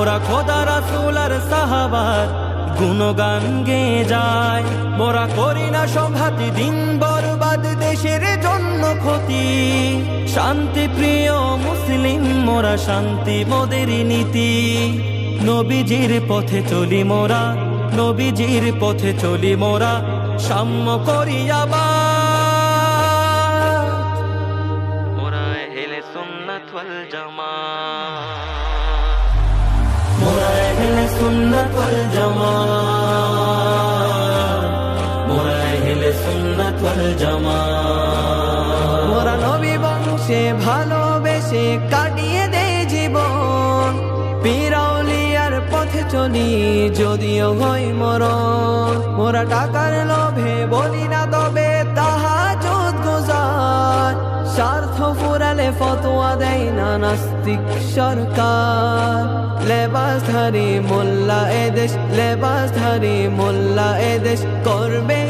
মোরা খোদা রাসূল আর সাহাবার গুণগান গে যায়। মোরা করি না সংঘাতি, দিন বরবাদ, দেশের জন্য ক্ষতি। শান্তি প্রিয় মুসলিম, মোরা শান্তি মোদের নীতি। নবীজির পথে চলি মোরা, নবীজির পথে চলি মোরা, সাম্য করি আবার। মোরা হেলে সুন্নাত ওয়াল জামাত। মোরা নবী বংশে ভালোবেসে কাটিয়ে দে জীবন। পিরাউলিয়ার পথে চলি যদিও হই মরণ। মোরা টাকার লোভে বলি না তবে তাহা চোদ গোজার। স্বার্থ ফুরালে ফতোয়া দেয় না নাস্তিক সরকার। লেবাসধারী মোল্লা এদেশ, লেবাসধারী মোল্লা এদেশ করবে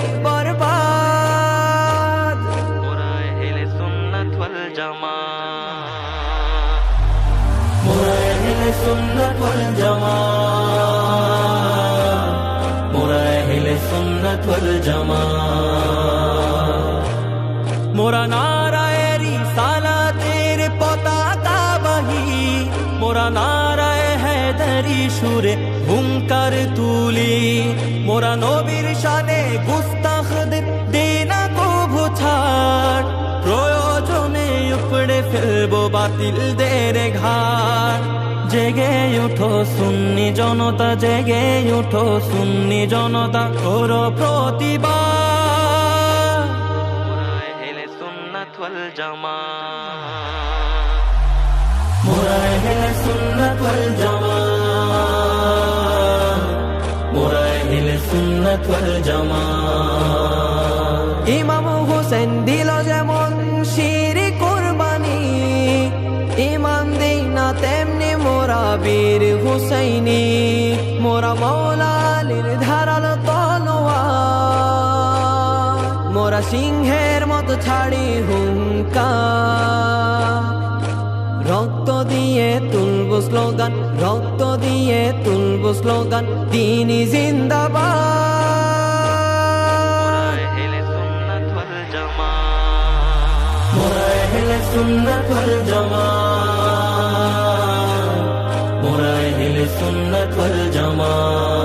মোরা হেলে সুন্নাত ওয়াল জামাত। মোরা নারায়েরি সালাতের পতাকা বাহি। মোরা নারায় হেদারি সুরে হুঙ্কার তুলি। মোরা নবীর শানে গুস্তাখদের ফেলব বাতিল দের ঘাট। জেগে উঠো সুন্নি জনতা জেগে উঠো সুন্নি জনতা করো জামাত মোরা হেলে সুন্নাত ওয়াল জামাত মোরা হেলে সুন্নাত ওয়াল জামাত ইমাম ইমাম দেই না তেমনি মোরা বীর হুসাইনি, মোরা মৌলালির ধারাল তলোয়ার। মোরা সিংহের মতো ছাড়ি হুঙ্কা রক্ত দিয়ে তুলব স্লোগান, রক্ত দিয়ে তুলব স্লোগান তিনি জিন্দাবাদ। মোরা হেলে সুন্নাত ওয়াল জামাত মোরা হেলে সুন্নাত ওয়াল জামাত